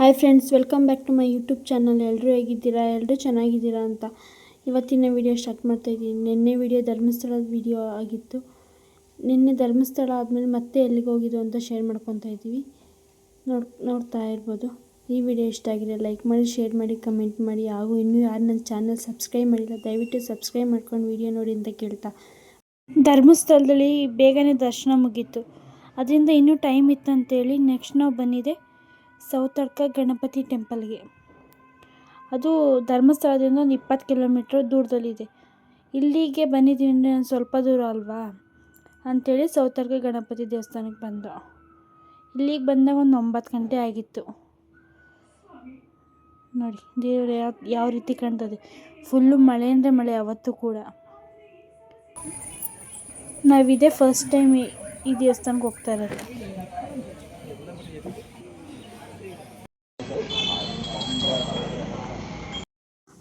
Hi friends welcome back to my YouTube channel ಎಲ್ಲರೂ ಹೇಗಿದ್ದೀರಾ? ಎಲ್ಲರೂ ಚೆನ್ನಾಗಿದ್ದೀರಾ ಅಂತ ಇವತ್ತಿನ ವಿಡಿಯೋ ಸ್ಟಾರ್ಟ್ ಮಾಡ್ತಾ ಇದ್ದೀನಿ. ನಿನ್ನೆ ವಿಡಿಯೋ ಧರ್ಮಸ್ಥಳದ ವಿಡಿಯೋ ಆಗಿತ್ತು. ನಿನ್ನೆ ಧರ್ಮಸ್ಥಳ ಆದಮೇಲೆ ಮತ್ತೆ ಎಲ್ಲಿಗೆ ಹೋಗಿದ್ದು ಅಂತ ಶೇರ್ ಮಾಡ್ಕೊತಾ ಇದ್ದೀವಿ. ನೋಡ್, ನೋಡ್ತಾ ಇರ್ಬೋದು. ಈ ವಿಡಿಯೋ ಇಷ್ಟ ಆಗಿದೆ ಲೈಕ್ ಮಾಡಿ ಶೇರ್ ಮಾಡಿ ಕಮೆಂಟ್ ಮಾಡಿ. ಹಾಗೂ ಇನ್ನೂ ಯಾರು ನನ್ನ ಚಾನಲ್ ಸಬ್ಸ್ಕ್ರೈಬ್ ಮಾಡಿಲ್ಲ, ದಯವಿಟ್ಟು ಸಬ್ಸ್ಕ್ರೈಬ್ ಮಾಡ್ಕೊಂಡು ವಿಡಿಯೋ ನೋಡಿ ಅಂತ ಕೇಳ್ತಾ. ಧರ್ಮಸ್ಥಳದಲ್ಲಿ ಬೇಗನೆ ದರ್ಶನ ಮುಗೀತು. ಅದರಿಂದ ಇನ್ನೂ ಟೈಮ್ ಇತ್ತಂತೇಳಿ ನೆಕ್ಸ್ಟ್ ನಾವು ಬಂದಿದೆ ಸೌತಡ್ಕ ಗಣಪತಿ ಟೆಂಪಲ್ಗೆ. ಅದು ಧರ್ಮಸ್ಥಳದಿಂದ ಒಂದು ಇಪ್ಪತ್ತು ಕಿಲೋಮೀಟ್ರ್ ದೂರದಲ್ಲಿದೆ. ಇಲ್ಲಿಗೆ ಬಂದಿದ್ದೀವಿ ಅಂದರೆ ನಾನು ಸ್ವಲ್ಪ ದೂರ ಅಲ್ವಾ? ಅಂಥೇಳಿ ಸೌತಡ್ಕ ಗಣಪತಿ ದೇವಸ್ಥಾನಕ್ಕೆ ಬಂದು. ಇಲ್ಲಿಗೆ ಬಂದಾಗ ಒಂದು ಒಂಬತ್ತು ಗಂಟೆ ಆಗಿತ್ತು. ನೋಡಿ, ದೇವರು ಯಾವ ಯಾವ ರೀತಿ ಕಾಣ್ತದೆ. ಫುಲ್ಲು ಮಳೆ ಅಂದರೆ ಮಳೆ, ಅವತ್ತು ಕೂಡ. ನಾವಿದೆ ಫಸ್ಟ್ ಟೈಮ್ ಈ ಈ ದೇವಸ್ಥಾನಕ್ಕೆ ಹೋಗ್ತಾ ಇರೋದು.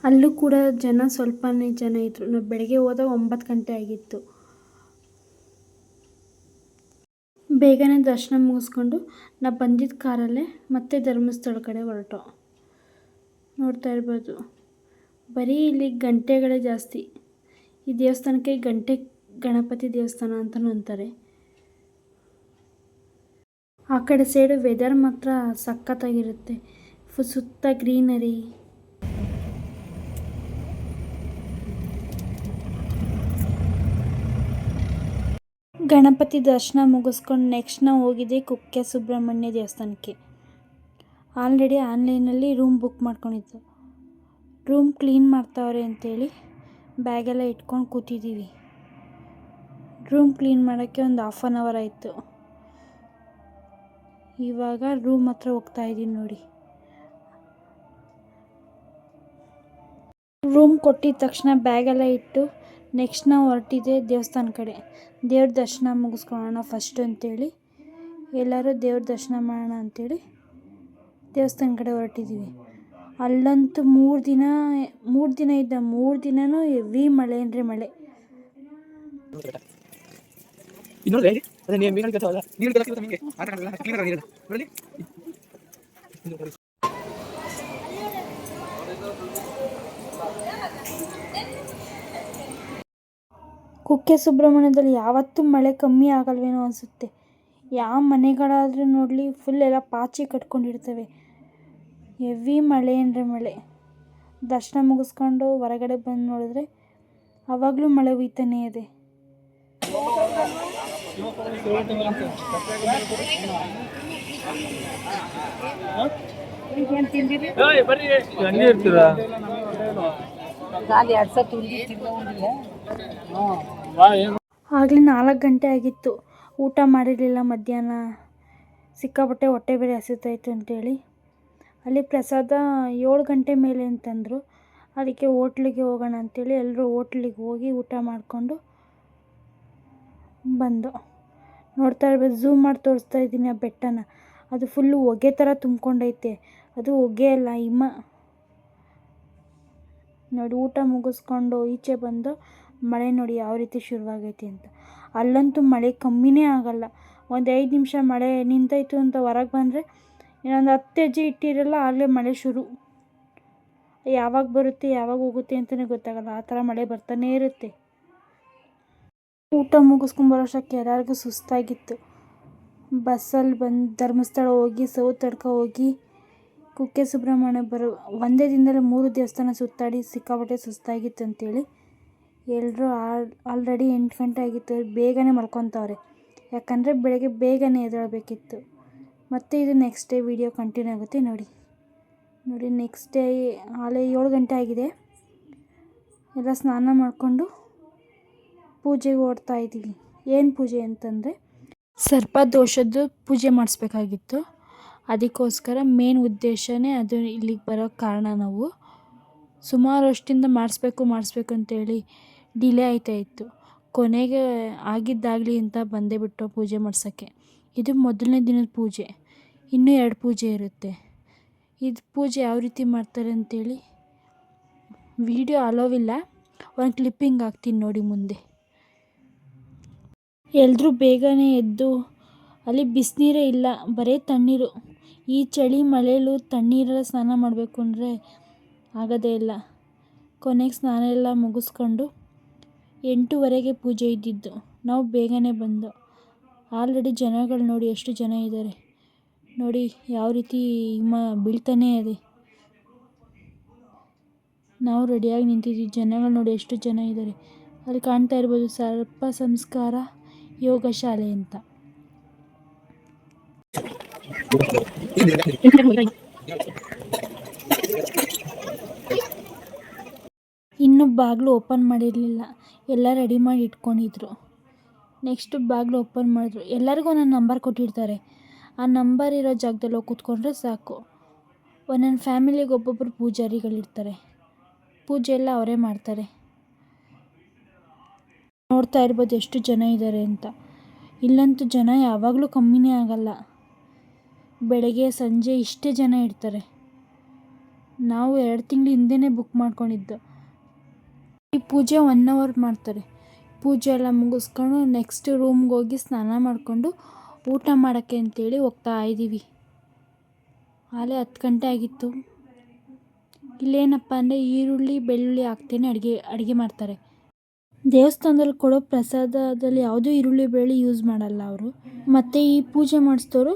ಅಲ್ಲೂ ಕೂಡ ಜನ ಸ್ವಲ್ಪನೇ ಜನ ಇದ್ದರು ನಾವು ಬೆಳಗ್ಗೆ ಹೋದಾಗ ಒಂಬತ್ತು ಗಂಟೆ ಆಗಿತ್ತು. ಬೇಗನೆ ದರ್ಶನ ಮುಗಿಸ್ಕೊಂಡು ನಾವು ಬಂದಿದ್ದ ಕಾರಲ್ಲೇ ಮತ್ತೆ ಧರ್ಮಸ್ಥಳ ಕಡೆ ಹೊರಟು. ನೋಡ್ತಾ ಇರ್ಬೋದು. ಬರೀ ಇಲ್ಲಿ ಗಂಟೆಗಳೇ ಜಾಸ್ತಿ. ಈ ದೇವಸ್ಥಾನಕ್ಕೆ ಗಂಟೆ ಗಣಪತಿ ದೇವಸ್ಥಾನ ಅಂತಲೂ ಅಂತಾರೆ. ಆ ಕಡೆ ಸೈಡು ವೆದರ್ ಮಾತ್ರ ಸಖತ್ತಾಗಿರುತ್ತೆ. ಫು ಸುತ್ತ ಗ್ರೀನರಿ ಗಣಪತಿ ದರ್ಶನ ಮುಗಿಸ್ಕೊಂಡು ನೆಕ್ಸ್ಟ್ ನಾವು ಹೋಗಿದ್ದೆ ಕುಕ್ಕೆ ಸುಬ್ರಹ್ಮಣ್ಯ ದೇವಸ್ಥಾನಕ್ಕೆ. ಆಲ್ರೆಡಿ ಆನ್ಲೈನಲ್ಲಿ ರೂಮ್ ಬುಕ್ ಮಾಡ್ಕೊಂಡಿದ್ದು. ರೂಮ್ ಕ್ಲೀನ್ ಮಾಡ್ತಾವ್ರೆ ಅಂತೇಳಿ ಬ್ಯಾಗೆಲ್ಲ ಇಟ್ಕೊಂಡು ಕೂತಿದ್ದೀವಿ ರೂಮ್ ಕ್ಲೀನ್ ಮಾಡೋಕ್ಕೆ ಒಂದು ಹಾಫ್ ಆನ್ ಅವರ್ ಆಯಿತು. ಇವಾಗ ರೂಮ್ ಹತ್ರ ಹೋಗ್ತಾ ಇದ್ದೀನಿ ನೋಡಿ. ರೂಮ್ ಕೊಟ್ಟಿದ ತಕ್ಷಣ ಬ್ಯಾಗೆಲ್ಲ ಇಟ್ಟು ನೆಕ್ಸ್ಟ್ ನಾವು ಹೊರಟಿದ್ದೆ ದೇವಸ್ಥಾನ ಕಡೆ. ದೇವ್ರ ದರ್ಶನ ಮುಗಿಸ್ಕೊಳ್ಳೋಣ ಫಸ್ಟ್ ಅಂತೇಳಿ. ಎಲ್ಲರೂ ದೇವ್ರ ದರ್ಶನ ಮಾಡೋಣ ಅಂಥೇಳಿ ದೇವಸ್ಥಾನ ಕಡೆ ಹೊರಟಿದ್ದೀವಿ. ಅಲ್ಲಂತೂ ಮೂರು ದಿನ ಮೂರು ದಿನ ಇದ್ದ, ಮೂರು ದಿನವೂ ಎವಿ ಮಳೆ ಅಂದರೆ ಮಳೆ ಇನ್ನೊಂದು ಹೇಳಿ ಅದೇ ನೀವು ಮೀನು ಕೆಲಸ ನೀರು ಕೆಲಸ ನಿಮಗೆ ಆ ಥರ ಎಲ್ಲ ಕ್ಲೀನ್ ನೀರು ನೋಡಿ ಕುಕ್ಕೆ ಸುಬ್ರಹ್ಮಣ್ಯದಲ್ಲಿ ಯಾವತ್ತೂ ಮಳೆ ಕಮ್ಮಿ ಆಗಲ್ವೇನೋ ಅನಿಸುತ್ತೆ. ಯಾವ ಮನೆಗಳಾದರೂ ನೋಡಲಿ ಫುಲ್ ಎಲ್ಲ ಪಾಚಿ ಕಟ್ಕೊಂಡಿರ್ತವೆ. ಎವಿ ಮಳೆ ಅಂದರೆ ಮಳೆ. ದರ್ಶನ ಮುಗಿಸ್ಕೊಂಡು ಹೊರಗಡೆ ಬಂದು ನೋಡಿದ್ರೆ ಆವಾಗಲೂ ಮಳೆ ಹುಯ್ತಾನೇ ಇದೆ. ಇರ್ತೀರಾ? ಆಗಲೇ ನಾಲ್ಕು ಗಂಟೆ ಆಗಿತ್ತು. ಊಟ ಮಾಡಿರಲಿಲ್ಲ ಮಧ್ಯಾಹ್ನ. ಸಿಕ್ಕಾಪಟ್ಟೆ ಹೊಟ್ಟೆ ಬೇರೆ ಹಸಿತಾಯಿತ್ತು ಅಂತೇಳಿ. ಅಲ್ಲಿ ಪ್ರಸಾದ ಏಳು ಗಂಟೆ ಮೇಲೆ ಅಂತಂದರು. ಅದಕ್ಕೆ ಹೋಟ್ಲಿಗೆ ಹೋಗೋಣ ಅಂತೇಳಿ ಎಲ್ಲರೂ ಹೋಟ್ಲಿಗೆ ಹೋಗಿ ಊಟ ಮಾಡಿಕೊಂಡು ಬಂದು. ನೋಡ್ತಾ ಇರ್ಬೋದು ಝೂಮ್ ಮಾಡಿ ತೋರಿಸ್ತಾ ಇದ್ದೀನಿ ಆ ಬೆಟ್ಟನ. ಅದು ಫುಲ್ಲು ಹೊಗೆ ಥರ ತುಂಬ್ಕೊಂಡೈತೆ. ಅದು ಹೊಗೆ ಅಲ್ಲ, ಹಿಮ. ನೋಡಿ, ಊಟ ಮುಗಿಸ್ಕೊಂಡು ಈಚೆ ಬಂದು ಮಳೆ ನೋಡಿ ಯಾವ ರೀತಿ ಶುರುವಾಗೈತಿ ಅಂತ. ಅಲ್ಲಂತೂ ಮಳೆ ಕಮ್ಮಿನೇ ಆಗಲ್ಲ. ಒಂದು ಐದು ನಿಮಿಷ ಮಳೆ ನಿಂತೈತು ಅಂತ ಹೊರಗೆ ಬಂದರೆ ಇನ್ನೊಂದು ಹತ್ತು ಹೆಜ್ಜೆ ಇಟ್ಟಿರಲ್ಲ, ಆಗಲೇ ಮಳೆ ಶುರು. ಯಾವಾಗ ಬರುತ್ತೆ, ಯಾವಾಗ ಹೋಗುತ್ತೆ ಅಂತಲೇ ಗೊತ್ತಾಗಲ್ಲ. ಆ ಥರ ಮಳೆ ಬರ್ತಾನೇ ಇರುತ್ತೆ. ಊಟ ಮುಗಿಸ್ಕೊಂಬರೋಷ್ಟಕ್ಕೆ ಎಲ್ಲರಿಗೂ ಸುಸ್ತಾಗಿತ್ತು. ಬಸ್ಸಲ್ಲಿ ಬಂದು ಧರ್ಮಸ್ಥಳ ಹೋಗಿ ಸೌತಡ್ಕ ಹೋಗಿ, ಕುಕ್ಕೆ ಸುಬ್ರಹ್ಮಣ್ಯ ಬರೋ, ಒಂದೇ ದಿನದಲ್ಲಿ ಮೂರು ದೇವಸ್ಥಾನ ಸುತ್ತಾಡಿ ಸಿಕ್ಕಾಪಟ್ಟೆ ಸುಸ್ತಾಗಿತ್ತು ಅಂತೇಳಿ ಎಲ್ಲರೂ ಆಲ್ ಆಲ್ರೆಡಿ ಎಂಟು ಗಂಟೆ ಆಗಿತ್ತು, ಬೇಗನೆ ಮಲ್ಕೊತಾವ್ರೆ. ಯಾಕಂದರೆ ಬೆಳಗ್ಗೆ ಬೇಗನೆ ಎದ್ದೇಳಬೇಕಿತ್ತು. ಮತ್ತು ಇದು ನೆಕ್ಸ್ಟ್ ಡೇ ವಿಡಿಯೋ ಕಂಟಿನ್ಯೂ ಆಗುತ್ತೆ ನೋಡಿ. ನೋಡಿ ನೆಕ್ಸ್ಟ್ ಡೇ ಆಲೇ ಏಳು ಗಂಟೆ ಆಗಿದೆ. ಎಲ್ಲ ಸ್ನಾನ ಮಾಡಿಕೊಂಡು ಪೂಜೆಗೆ ಓಡ್ತಾ ಇದ್ದೀವಿ. ಏನು ಪೂಜೆ ಅಂತಂದರೆ ಸರ್ಪ ದೋಷದ್ದು ಪೂಜೆ ಮಾಡಿಸ್ಬೇಕಾಗಿತ್ತು. ಅದಕ್ಕೋಸ್ಕರ ಮೇನ್ ಉದ್ದೇಶನೇ ಅದು ಇಲ್ಲಿಗೆ ಬರೋ ಕಾರಣ ನಾವು. ಸುಮಾರು ಅಷ್ಟಿಂದ ಮಾಡಿಸ್ಬೇಕು ಮಾಡಿಸ್ಬೇಕು ಅಂತೇಳಿ ಡಿಲೇ ಆಯ್ತಾ ಇತ್ತು. ಕೊನೆಗೆ ಆಗಿದ್ದಾಗಲಿ ಅಂತ ಬಂದೇ ಬಿಟ್ಟು ಪೂಜೆ ಮಾಡ್ಸೋಕ್ಕೆ. ಇದು ಮೊದಲನೇ ದಿನದ ಪೂಜೆ. ಇನ್ನೂ ಎರಡು ಪೂಜೆ ಇರುತ್ತೆ. ಇದು ಪೂಜೆ ಯಾವ ರೀತಿ ಮಾಡ್ತಾರೆ ಅಂತೇಳಿ ವಿಡಿಯೋ ಅಲೋವಿಲ್ಲ. ಒಂದು ಕ್ಲಿಪ್ಪಿಂಗ್ ಹಾಕ್ತೀನಿ ನೋಡಿ ಮುಂದೆ. ಎಲ್ಲರೂ ಬೇಗನೆ ಎದ್ದು ಅಲ್ಲಿ ಬಿಸಿನೀರೇ ಇಲ್ಲ, ಬರೀ ತಣ್ಣೀರು. ಈ ಚಳಿ ಮಳೆಯಲ್ಲೂ ತಣ್ಣೀರೆಲ್ಲ ಸ್ನಾನ ಮಾಡಬೇಕು ಅಂದರೆ ಆಗೋದೇ ಇಲ್ಲ. ಕೊನೆಗೆ ಸ್ನಾನ ಎಲ್ಲ ಮುಗಿಸ್ಕೊಂಡು ಎಂಟೂವರೆಗೆ ಪೂಜೆ ಇದ್ದಿದ್ದು. ನಾವು ಬೇಗನೆ ಬಂದು, ಆಲ್ರೆಡಿ ಜನಗಳು ನೋಡಿ ಎಷ್ಟು ಜನ ಇದ್ದಾರೆ ನೋಡಿ, ಯಾವ ರೀತಿ ಹಿಮ ಬೀಳ್ತಾನೇ ಇದೆ. ನಾವು ರೆಡಿಯಾಗಿ ನಿಂತಿದ್ವಿ. ಜನಗಳು ನೋಡಿ ಎಷ್ಟು ಜನ ಇದ್ದಾರೆ ಅಲ್ಲಿ ಕಾಣ್ತಾ ಇರ್ಬೋದು, ಸರ್ಪ ಸಂಸ್ಕಾರ ಯೋಗ ಶಾಲೆ ಅಂತ. ಇನ್ನೂ ಬಾಗಿಲು ಓಪನ್ ಮಾಡಿರಲಿಲ್ಲ. ಎಲ್ಲ ರೆಡಿ ಮಾಡಿ ಇಟ್ಕೊಂಡಿದ್ರು. ನೆಕ್ಸ್ಟ್ ಬ್ಯಾಗ್ಲು ಓಪನ್ ಮಾಡಿದ್ರು. ಎಲ್ಲರಿಗೂ ಒಂದೊಂದು ನಂಬರ್ ಕೊಟ್ಟಿರ್ತಾರೆ. ಆ ನಂಬರ್ ಇರೋ ಜಾಗದಲ್ಲಿ ಹೋಗಿ ಕೂತ್ಕೊಂಡ್ರೆ ಸಾಕು. ಒಂದೊಂದು ಫ್ಯಾಮಿಲಿಗೆ ಒಬ್ಬೊಬ್ಬರು ಪೂಜಾರಿಗಳಿರ್ತಾರೆ. ಪೂಜೆ ಎಲ್ಲ ಅವರೇ ಮಾಡ್ತಾರೆ. ನೋಡ್ತಾ ಇರ್ಬೋದು ಎಷ್ಟು ಜನ ಇದ್ದಾರೆ ಅಂತ. ಇಲ್ಲಂತೂ ಜನ ಯಾವಾಗಲೂ ಕಮ್ಮಿನೇ ಆಗಲ್ಲ. ಬೆಳಗ್ಗೆ, ಸಂಜೆ ಇಷ್ಟೇ ಜನ ಇರ್ತಾರೆ. ನಾವು ಎರಡು ತಿಂಗಳು ಹಿಂದೆನೇ ಬುಕ್ ಮಾಡ್ಕೊಂಡಿದ್ದು. ಈ ಪೂಜೆ ಒನ್ ಅವರ್ ಮಾಡ್ತಾರೆ. ಪೂಜೆ ಎಲ್ಲ ಮುಗಿಸ್ಕೊಂಡು ನೆಕ್ಸ್ಟ್ ರೂಮ್ಗೆ ಹೋಗಿ ಸ್ನಾನ ಮಾಡಿಕೊಂಡು ಊಟ ಮಾಡೋಕ್ಕೆ ಅಂತೇಳಿ ಹೋಗ್ತಾ ಇದ್ದೀವಿ ಆಲೇ ಹತ್ತು ಗಂಟೆ ಆಗಿತ್ತು. ಇಲ್ಲೇನಪ್ಪ ಅಂದರೆ ಈರುಳ್ಳಿ, ಬೆಳ್ಳುಳ್ಳಿ ಹಾಕ್ತೇನೆ ಅಡುಗೆ ಅಡುಗೆ ಮಾಡ್ತಾರೆ. ದೇವಸ್ಥಾನದಲ್ಲಿ ಕೊಡೋ ಪ್ರಸಾದದಲ್ಲಿ ಯಾವುದೂ ಈರುಳ್ಳಿ, ಬೆಳ್ಳುಳ್ಳಿ ಯೂಸ್ ಮಾಡಲ್ಲ ಅವರು. ಮತ್ತು ಈ ಪೂಜೆ ಮಾಡಿಸಿದವರು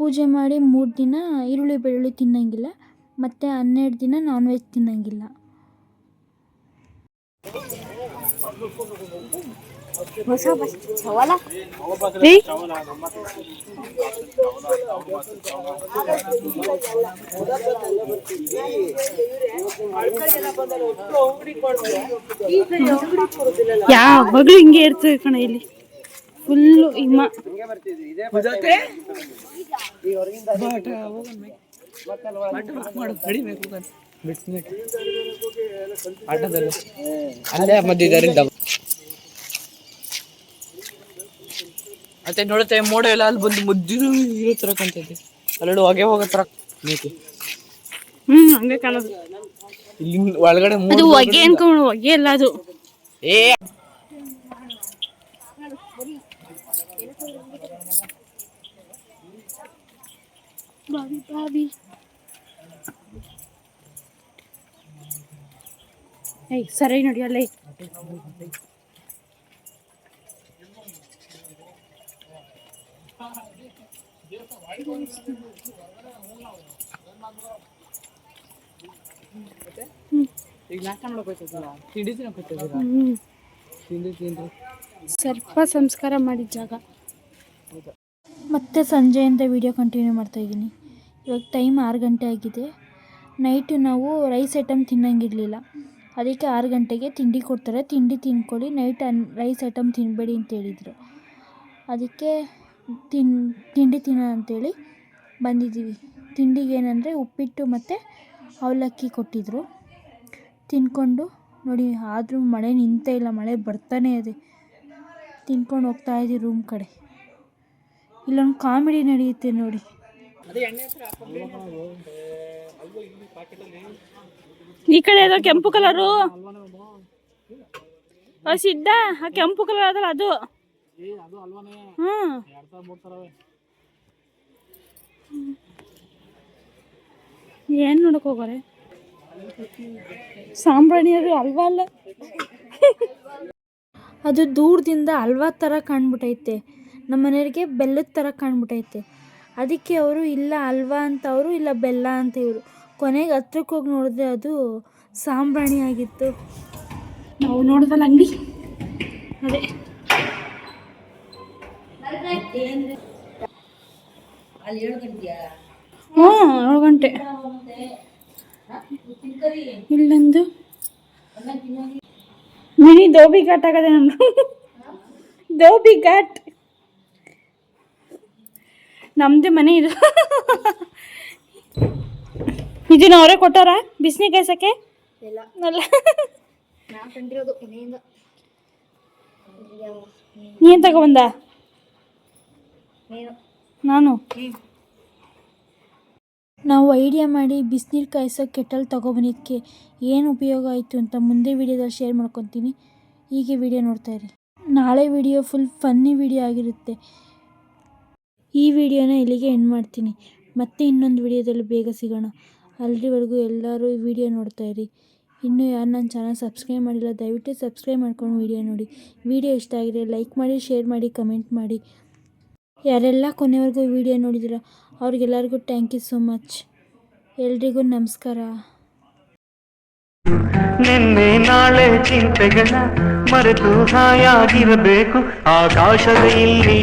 ಪೂಜೆ ಮಾಡಿ ಮೂರು ದಿನ ಈರುಳ್ಳಿ, ಬೆಳ್ಳುಳ್ಳಿ ತಿನ್ನೋಂಗಿಲ್ಲ. ಮತ್ತು ಹನ್ನೆರಡು ದಿನ ನಾನ್ ವೆಜ್ ತಿನ್ನೋಂಗಿಲ್ಲ. ಯಾವಾಗಲೂ ಹಿಂಗೆ ಇರ್ತದೆ ಕಣ ಇಲ್ಲಿ ಫುಲ್ಲು ಹಿಮ ಆಟದಲ್ಲಿ ಅಲ್ಲೇ ಮತ್ತೆ ನೋಡುತ್ತೆ ಮೋಡ ಎಲ್ಲ ಅಲ್ಲಿ ಬಂದು ಮುದ್ದಿರು ಇರೋ ತರ ಕಾಣ್ತೈತೆ ಅಲ್ಲೆರಡು ಹೊಗೆ ಹೋಗೋ ತರ ನೀತಿ ಹ್ಮ್ ಹಂಗೆ ಕಾಣೋದು. ಇಲ್ಲಿ ಒಳಗಡೆ ಮೋಡ ಅದು ಹೊಗೆ ಅನ್ಕೊಂಡು ಹೊಗೆ ಅಲ್ಲ ಅದು. ಏ. ಬಾಬಿ ಬಾವಿ. ಏಯ್ ಸರಿ ನೋಡಿ ಅಲ್ಲೇ. ಈಗ ನಾಷ್ಟ ಮಾಡಕ್ ಹೋಗ್ತೈತಲ್ಲ ತಿಂಡಿ ತಿನ್ನಕ್ ಹೋಗ್ತೈತಿಲ್ಲ ಹ್ಮ್ ತಿಂಡಿ ತಿಂದು ಸರ್ಪ ಸಂಸ್ಕಾರ ಮಾಡಿದ ಜಾಗ. ಮತ್ತೆ ಸಂಜೆಯಿಂದ ವಿಡಿಯೋ ಕಂಟಿನ್ಯೂ ಮಾಡ್ತಾ ಇದ್ದೀನಿ. ಇವಾಗ ಟೈಮ್ ಆರು ಗಂಟೆ ಆಗಿದೆ. ನೈಟು ನಾವು ರೈಸ್ ಐಟಮ್ ತಿನ್ನಂಗಿರಲಿಲ್ಲ. ಅದಕ್ಕೆ ಆರು ಗಂಟೆಗೆ ತಿಂಡಿ ಕೊಡ್ತಾರೆ ತಿಂಡಿ ತಿನ್ಕೊಳ್ಳಿ ನೈಟ್ ಅನ್ ರೈಸ್ ಐಟಮ್ ತಿನ್ನಬೇಡಿ ಅಂತ ಹೇಳಿದರು ಅದಕ್ಕೆ ತಿನ್ ತಿಂಡಿ ತಿನ್ನೋ ಅಂತೇಳಿ ಬಂದಿದ್ದೀವಿ ತಿಂಡಿಗೆ ಏನಂದರೆ ಉಪ್ಪಿಟ್ಟು ಮತ್ತು ಅವಲಕ್ಕಿ ಕೊಟ್ಟಿದ್ದರು ತಿನ್ಕೊಂಡು ನೋಡಿ ಆದರೂ ಮಳೆ ನಿಂತೇ ಇಲ್ಲ ಮಳೆ ಬರ್ತಾನೇ ಇದೆ ತಿನ್ಕೊಂಡು ಹೋಗ್ತಾ ಇದ್ದೀವಿ ರೂಮ್ ಕಡೆ ಇಲ್ಲೊಂದು ಕಾಮಿಡಿ ನಡೆಯುತ್ತೆ ನೋಡಿ ಈ ಕಡೆ ಅದು ಕೆಂಪು ಕಲರು? ಸಿದ್ಧ. ಆ ಕೆಂಪು ಕಲರ್ ಅದಲ್ಲ, ಅದು. ಏನ್ ನೋಡಕ್ ಹೋಗೋರೆ? ಸಾಂಬ್ರಾಣಿ ಅದು ಅಲ್ವಾ ಅಲ್ಲ? ಅದು ದೂರದಿಂದ ಅಲ್ವಾ ಥರ ಕಾಣ್ಬಿಟೈತೆ. ನಮ್ಮ ಮನೆಯವ್ರಿಗೆ ಬೆಲ್ಲದ ಥರ ಕಾಣ್ಬಿಟೈತೆ. ಅದಕ್ಕೆ ಅವರು ಇಲ್ಲ ಅಲ್ವಾ ಅಂತ, ಅವರು ಇಲ್ಲ ಬೆಲ್ಲ ಅಂತ ಇವರು. ಕೊನೆಗೆ ಹತ್ರಕ್ಕೆ ಹೋಗಿ ನೋಡಿದ್ರೆ ಅದು ಸಾಂಬ್ರಾಣಿ ಆಗಿತ್ತು. ನಾವು ನೋಡಿದ್ವಲ್ಲ ಅಂಗಡಿ? ಅದೇ. ಹ್ಞೂ ಏಳು ಗಂಟೆ. ಇಲ್ಲೊಂದು? ಮಿನಿ ದೋಬಿ ಘಾಟ್ ಆಗದೆ ನಾನು. ದೋಬಿ ಘಾಟ್. ನಮ್ಮದೇ ಮನೆ ಇದು. ಇದನ್ನ ಅವರೇ ಕೊಟ್ಟಾರ? ಬಿಸಿನಿ ಕಾಯ್ಸಕ್ಕೆ? ಅಲ್ಲ. ನೀನ್ ತಗೊಬಂದ? ನಾನು. ನಾವು ಐಡಿಯಾ ಮಾಡಿ ಬಿಸಿನೀರು ಕಾಯಿಸೋ ಕೆಟಲ್ ತೊಗೊಬಂದಿದ್ದಕ್ಕೆ ಏನು ಉಪಯೋಗ ಆಯಿತು ಅಂತ ಮುಂದೆ ವಿಡಿಯೋದಲ್ಲಿ ಶೇರ್ ಮಾಡ್ಕೊತೀನಿ. ಹೀಗೆ ವಿಡಿಯೋ ನೋಡ್ತಾ ಇರಿ. ನಾಳೆ ವಿಡಿಯೋ ಫುಲ್ ಫನ್ನಿ ವಿಡಿಯೋ ಆಗಿರುತ್ತೆ. ಈ ವಿಡಿಯೋನ ಇಲ್ಲಿಗೆ ಎಂಡ್ ಮಾಡ್ತೀನಿ. ಮತ್ತೆ ಇನ್ನೊಂದು ವಿಡಿಯೋದಲ್ಲಿ ಬೇಗ ಸಿಗೋಣ. ಅಲ್ಲಿವರೆಗೂ ಎಲ್ಲರೂ ಈ ವಿಡಿಯೋ ನೋಡ್ತಾ ಇರಿ. ಇನ್ನೂ ಯಾರು ನನ್ನ ಚಾನಲ್ ಸಬ್ಸ್ಕ್ರೈಬ್ ಮಾಡಿಲ್ಲ, ದಯವಿಟ್ಟು ಸಬ್ಸ್ಕ್ರೈಬ್ ಮಾಡ್ಕೊಂಡು ವಿಡಿಯೋ ನೋಡಿ. ವಿಡಿಯೋ ಇಷ್ಟ ಆಗಿದೆ ಲೈಕ್ ಮಾಡಿ, ಶೇರ್ ಮಾಡಿ, ಕಮೆಂಟ್ ಮಾಡಿ. ಯಾರೆಲ್ಲ ಕೊನೆವರೆಗೂ ವಿಡಿಯೋ ನೋಡಿದಿರ ಅವ್ರಿಗೆಲ್ಲರಿಗೂ ಥ್ಯಾಂಕ್ ಯು ಸೋ ಮಚ್ ಎಲ್ರಿಗೂ ನಮಸ್ಕಾರ. ನಿನ್ನೆ ನಾಳೆ ಚಿಂತೆಗಳ ಮರೆತು ಹಾಯಾಗಿರಬೇಕು. ಆಕಾಶದ ಇಲ್ಲಿ